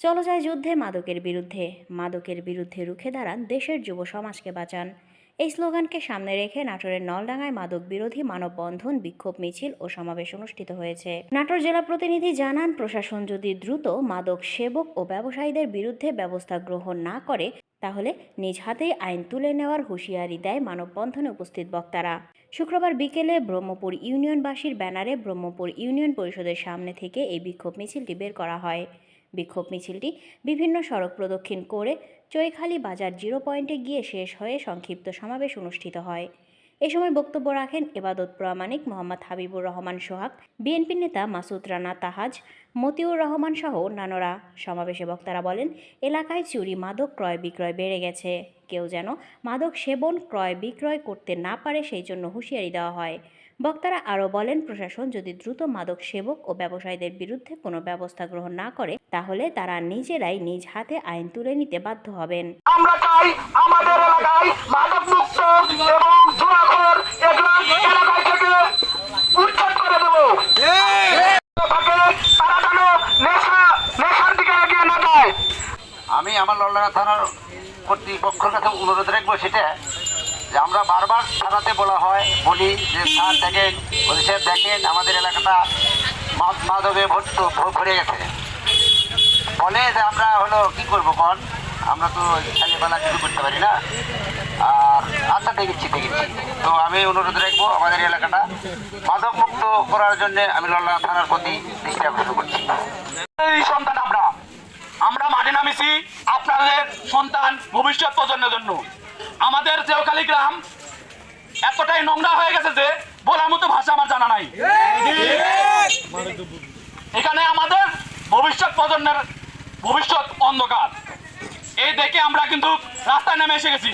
চলো যায় যুদ্ধে মাদকের বিরুদ্ধে। মাদকের বিরুদ্ধে রুখে দাঁড়ান দেশের যুব সমাজকে বাঁচান। এই স্লোগানকে সামনে রেখে নাটোরের নলডাঙ্গায় মাদক বিরোধী মানববন্ধন, বিক্ষোভ মিছিল ও সমাবেশ অনুষ্ঠিত হয়েছে। নাটোর জেলা প্রতিনিধি জানান, প্রশাসন যদি দ্রুত মাদক সেবক ও ব্যবসায়ীদের বিরুদ্ধে ব্যবস্থা গ্রহণ না করে, তাহলে নিজ হাতেই আইন তুলে নেওয়ার হুঁশিয়ারি দেয় মানববন্ধনে উপস্থিত বক্তারা। শুক্রবার বিকেলে ব্রহ্মপুর ইউনিয়নবাসীর ব্যানারে ব্রহ্মপুর ইউনিয়ন পরিষদের সামনে থেকে এই বিক্ষোভ মিছিলটি বের করা হয়। বিক্ষোভ মিছিলটি বিভিন্ন সড়ক প্রদক্ষিণ করে চৈখালী বাজার জিরো পয়েন্টে গিয়ে শেষ হয়ে সংক্ষিপ্ত সমাবেশ অনুষ্ঠিত হয়। এ সময় বক্তব্য রাখেন এবাদত প্রামাণিক মোহাম্মদ হাবিবুর রহমান সোহাগ, বিএনপি নেতা মাসুদ রানা তাহাজ, মতিউর রহমান সহ অন্যান্যরা। সমাবেশে বক্তারা বলেন, এলাকায় চুরি, মাদক ক্রয়, বিক্রয় বেড়ে গেছে। কেউ যেন মাদক সেবন, ক্রয়, বিক্রয় করতে না পারে সেই জন্য হুঁশিয়ারি দেওয়া হয়। বক্তারা আরও বলেন প্রশাসন যদি দ্রুত মাদক সেবক ও ব্যবসায়ীদের বিরুদ্ধে কোনো ব্যবস্থা গ্রহণ না করে তাহলে তারা নিজেরাই নিজ হাতে আইন তুলে নিতে বাধ্য হবেন। আমরা চাই আমাদের এলাকায় মাদক মুক্ত এবং জোয়াখোর এলাকায় থেকে উচ্ছেদ করে দেবো। থাকে তারা যেন নেশা নেশার দিকে এগিয়ে না যায়। আমি আমার লল্লানা থানার কর্তৃপক্ষের কাছে অনুরোধ রাখব সেটা যে আমরা বারবার থানাতে বলা হয়, বলি যে স্যার দেখেন, বলি সাহেব দেখেন, আমাদের এলাকাটা মাদ মাদকে ভর্ত, ভরে গেছে। ফলে যে আমরা হলো কি করব কন? আমরা তো ছেলেবেলা কিছু করতে পারি না। আর আচ্ছা দেখেছি দেখেছি। তো আমি অনুরোধ রাখব আমাদের এলাকাটা মাদক মুক্ত করার জন্য আমি লল্লানা থানার প্রতি দৃষ্টি আকর্ষণ করছি। এই সন্তান আমরা। আমরা মাঠে নামেছি আপনাদের সন্তান ভবিষ্যৎ প্রজন্মের জন্য। আমাদের দেওখালি গ্রাম, এতটাই নোংরা হয়ে গেছে যে বলার মতো ভাষা আমার জানা নাই। এখানে আমাদের ভবিষ্যৎ প্রজন্মের ভবিষ্যৎ অন্ধকার। এই দেখে আমরা কিন্তু রাস্তায় নেমে এসে গেছি।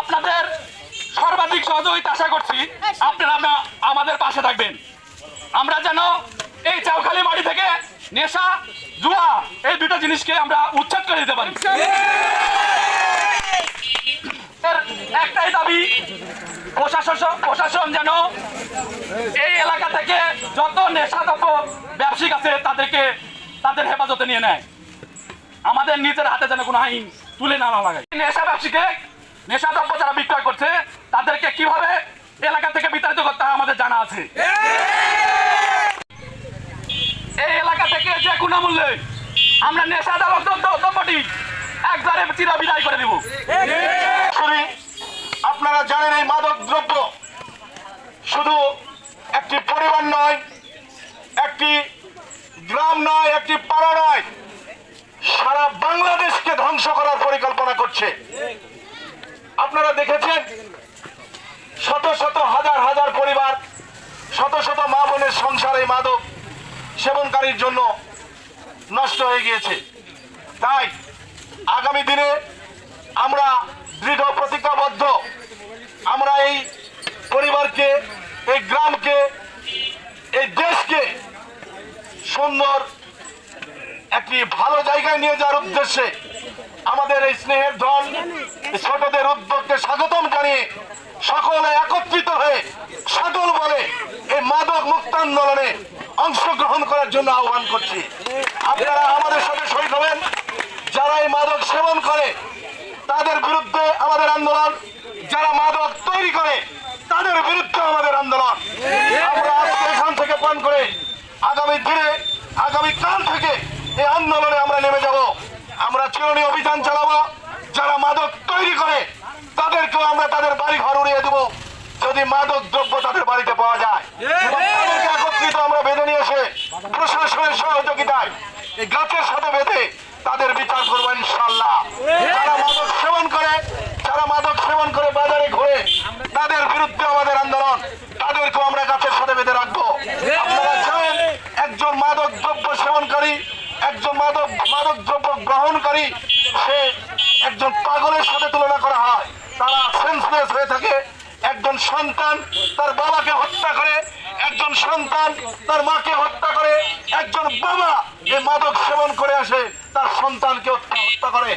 আপনাদের সর্বাধিক সহযোগিতা আশা করছি আপনারা আমাদের পাশে থাকবেন। আমরা যেন এই চাউখালি মাটি থেকে নেশা, জুয়া, এই দুটো জিনিসকে আমরা উচ্ছেদ করে দিতে পারি। দাবি প্রশাসন প্রশাসন যেন এই এলাকা থেকে যত নেশাদ্রব্য ব্যবসায়িক আছে তাদেরকে তাদের হেফাজতে নিয়ে নেয়। আমাদের নিজের হাতে যেন কোনো আইন তুলে না লাগায়। নেশা ব্যবসায়ীকে নেশাদ্রব্য যারা বিক্রয় করছে তাদেরকে কীভাবে এলাকা থেকে বিতাড়িত করতে হয় আমাদের জানা আছে। এই এলাকা থেকে যে কোনো মূল্যে আমরা নেশাদারক দ্রব্য- দ্রব্যটি একবারে চিরা বিদায় করে দিব। আপনারা জানেন এই মাদক দ্রব্য শুধু একটি পরিবার নয়, একটি গ্রাম নয়, একটি পাড়া নয়, সারা বাংলাদেশকে ধ্বংস করার পরিকল্পনা করছে। আপনারা দেখেছেন, শত শত হাজার হাজার পরিবার, শত শত মা বোনের সংসার এই মাদক সেবনকারীর জন্য নষ্ট হয়ে গিয়েছে। তাই আগামী দিনে সুন্দর, একটি ভালো জায়গায় নিয়ে যাওয়ার উদ্দেশ্যে আমাদের এই স্নেহের ধন ছোটদের উদ্যোগকে স্বাগতম জানিয়ে সকলে একত্রিত হয়ে সকল বলে এই মাদক মুক্ত আন্দোলনে অংশগ্রহণ করার জন্য আহ্বান করছি। আপনারা আমাদের সাথে শহীদ হবেন। যারা এই মাদক সেবন করে, তাদের বিরুদ্ধে আমাদের আন্দোলন। যারা মাদক তৈরি করে, তাদের বিরুদ্ধে আমাদের আন্দোলন। আমরা আজকে এখান থেকে পান করে আগামী দিনে, আগামী কাল থেকে এই আন্দোলনে আমরা নেমে যাব। আমরা চিরনি অভিযান চালাবো। যারা মাদক তৈরি করে, তাদেরকেও আমরা তাদের বাড়ি ঘর উড়িয়ে দেবো। যদি মাদক দ্রব্য তাদের বাড়িতে পাওয়া যায় একত্রিত আমরা বেঁধে নিয়ে এসে প্রশাসনের সহযোগিতায় এই গাছের সাথে বেঁধে তাদের বিচার করব ইনশাল্লাহ যারা মাদক সেবন করে, যারা মাদক সেবন করে বাজারে ঘুরে, তাদের বিরুদ্ধে আমাদের আন্দোলন তাদেরকেও আমরা গাছের সাথে বেঁধে রাখব আপনারা জানেন একজন মাদক দ্রব্য সেবনকারী একজন মাদক মাদক দ্রব্য গ্রহণকারী সে একজন পাগলের সাথে তুলনা করা হয়। তারা সেন্সলেস হয়ে থাকে। একজন সন্তান তার বাবাকে হত্যা করে, একজন সন্তান তার মাকে হত্যা করে, একজন বাবা যে মাদক সেবন করে আসে, তার সন্তানকে হত্যা করে।